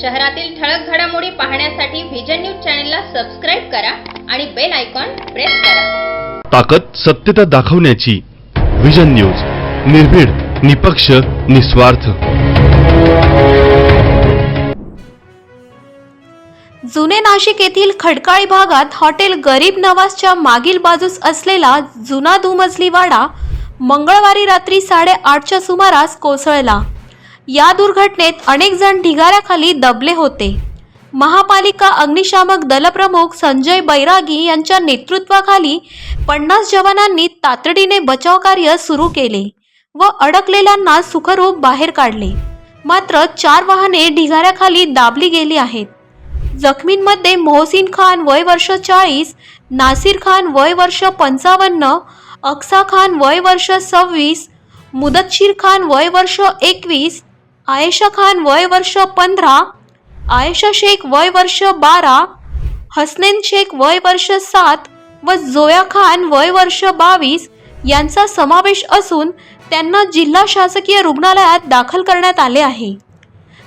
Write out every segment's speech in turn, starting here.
शहरातील ठळक घडामोडी पाहण्यासाठी व्हिजन न्यूज चॅनलला सबस्क्राईब करा आणि बेल आयकॉन प्रेस करा. ताकद सत्यता दाखवण्याची विजन न्यूज निर्भीड निपक्ष निस्वार्थ. जुने नाशिक येथील खडकाळी भागात हॉटेल गरीब नवाजच्या मागील बाजूस असलेला जुना दुमजली वाडा मंगळवारी रात्री साडेआठच्या सुमारास कोसळला. या दुर्घटनेत अनेक जण ढिगाऱ्याखाली दबले होते. महापालिका अग्निशामक दलप्रमुख संजय बैरागी यांच्या नेतृत्वाखाली पन्नास जवानांनी तातडीने बचाव कार्य सुरू केले व अडकलेल्यांना सुखरूप बाहेर काढले. मात्र चार वाहने ढिगाऱ्याखाली दाबली गेली आहेत. जखमींमध्ये मोहसिन खान वय वर्ष चाळीस नासिर खान वय वर्ष पंचावन्न अक्सा खान वय वर्ष सव्वीस मुदतशीर खान वय वर्ष एकवीस आयशा खान वय वर्ष पंधरा आयशा शेख वय वर्ष बारा हसनेन शेख वय वर्ष सात व जोया खान वय वर्ष बावीस यांचा समावेश असून त्यांना जिल्हा शासकीय रुग्णालयात दाखल करण्यात आले आहे.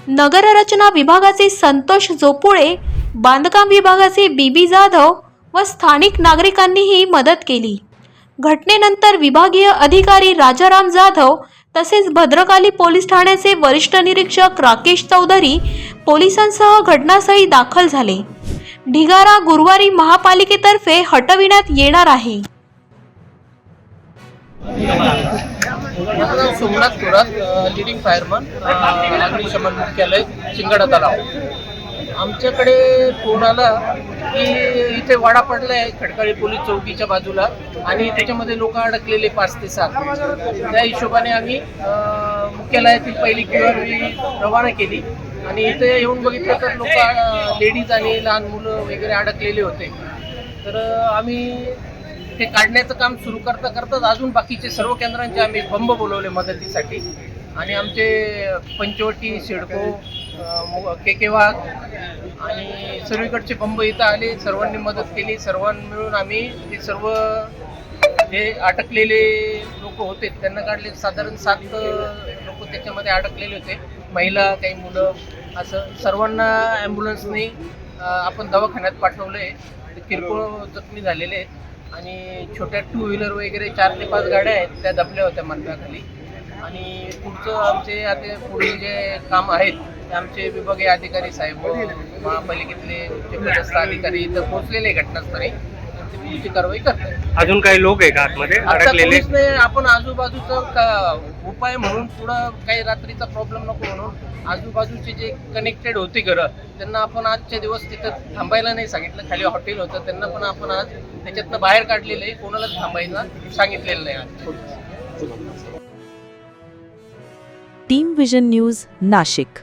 नगररचना विभागाचे संतोष जोपुळे बांधकाम विभागाचे बीबी जाधव व स्थानिक नागरिकांनीही मदत केली. घटनेनंतर विभागीय अधिकारी राजाराम जाधव तसेच भद्रकाली पोलीस ठाण्याचे वरिष्ठ निरीक्षक राकेश चौधरी पोलिसांसह घटनास्थळी दाखल झाले. ढिगारा गुरुवारी महापालिकेतर्फे हटविण्यात येणार आहे. सोमनाथ थोरात लिडिंग फायरमन अग्निशमन मुख्यालय शिंगाडा तलाव. आमच्याकडे फोन आला की इथे वाडा पडला आहे खडकाळी पोलीस चौकीच्या बाजूला आणि त्याच्यामध्ये लोक अडकलेले पाच ते सात त्या हिशोबाने आम्ही मुख्यालयातील पहिली किंवा रवाना केली. आणि इथे येऊन बघितलं तर लोक लेडीज आणि लहान मुलं वगैरे अडकलेले होते. तर आम्ही ते काढण्याचं काम सुरू करता करताच अजून बाकीचे सर्व केंद्रांचे आम्ही बंब बोलवले मदतीसाठी. आणि आमचे पंचवटी सिडको के के वाघ आणि सर्वीकडचे बंब इथं आले सर्वांनी मदत केली सर्वांनी मिळून आम्ही ते सर्व जे अटकलेले लोक होते. त्यांना काढले साधारण सात लोक त्याच्यामध्ये अडकलेले होते. महिला काही मुलं असं. सर्वांना ॲम्ब्युलन्सने आपण दवाखान्यात पाठवलं आहे किरकोळ जखमी झालेले आहेत. आणि छोट्या टू व्हीलर वगैरे चार ते पाच गाड्या आहेत त्या दबल्या होत्या मधल्याखाली आणि पुढचं आमचे आता पुढील जे काम आहेत ते आमचे विभागीय अधिकारी साहेब महापालिकेतले जे पदस्थ अधिकारी इथं पोहोचलेले घटनास्थळी त्यांची पुढची कारवाई करतात. अजून काही लोक आहे का आतमध्ये? आता अडकलेले? आपण आजूबाजूचा का- उपाय म्हणून पुढं काही रात्रीचा प्रॉब्लेम नको म्हणून आजूबाजूचे जे कनेक्टेड होते घरं त्यांना आपण आजचे दिवस तिथं थांबायला नाही सांगितलं. खाली हॉटेल होतं त्यांना पण आपण आज त्याच्यातनं बाहेर काढलेलं आहे. कोणालाच थांबायला सांगितलेलं नाही आज. Vision news Nashik